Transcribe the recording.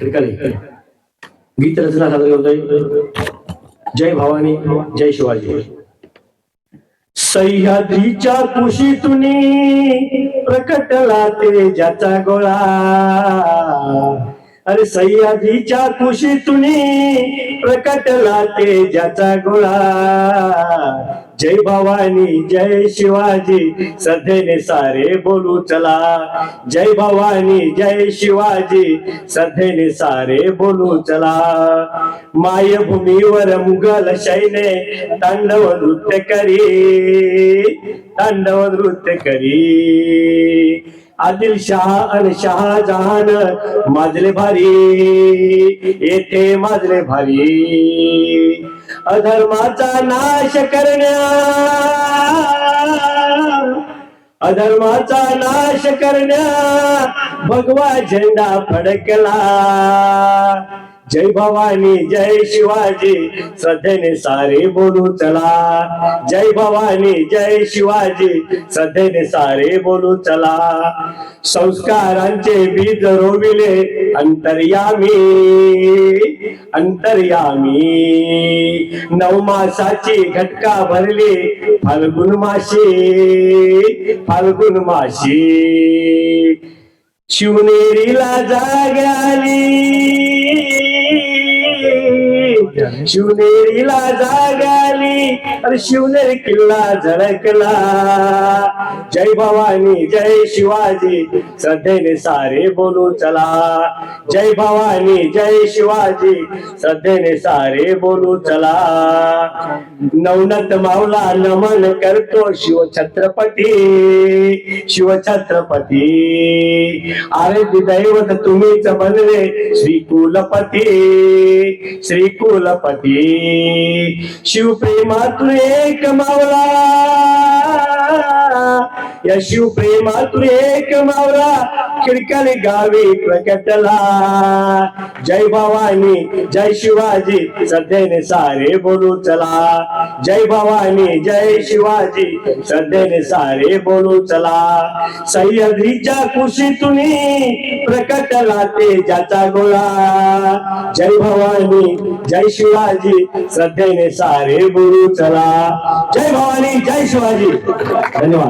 ठिकाणी गीत रचना सादर करतोय जय भवानी जय शिवाजी. सह्याद्रीच्या कुशीतून प्रकटला ज्याचा गोळा. अरे सह्याद्रीच्या कुशीतून प्रकटला तेजाचा गोळा. जय भवानी जय शिवाजी सध्याने सारे बोलू चला. जय भवानी जय शिवाजी सध्याने सारे बोलू चला. मायभूमीवर मुघल शैने तांडव नृत्य करी तांडव नृत्य करी आदिलशाह आणि शहाजहान माजले भारी येते माजले भारी. अधर्माचा नाश करण्या अधर्माचा नाश करण्या भगवा झेंडा फडकला. जय भवानी जय शिवाजी श्रद्धेने सारे बोलू चला. जय भवानी जय शिवाजी श्रद्धेने सारे बोलू चला. संस्कारांचे बीज रोविले अंतर्यामी अंतर्यामी. नवमासाची घटका भरली फाल्गुन माशी फाल्गुन माशी. शिवनेरीला जाग आली शिवनेरीला जागाली अरे शिवनेरी किल्ला झळकला. जय भवानी जय शिवाजी. श्रद्धेने सारे बोलू चला. जय भवानी जय शिवाजी. श्रद्धेने सारे बोलू चला. नवनत माऊला नमन करतो शिव छत्रपती. शिव छत्रपती. अरे दैवत तुम्हीच बनले श्री कुलपती. श्री कुलपती शिव प्रेमातून एक मावला. या शिव प्रेमातून एक मावला खिडकाली गावी प्रकटला जय भवानी जय शिवाजी सध्याने सारे बोलू चला जय भवानी जय शिवाजी सध्याने सारे बोलू चला सह्याद्रीच्या कुशीतून प्रकटला तेजाचा गोळा जय भवानी जय शिवाजी श्रद्धेने सारे बोलू चला जय भवानी जय शिवाजी धन्यवाद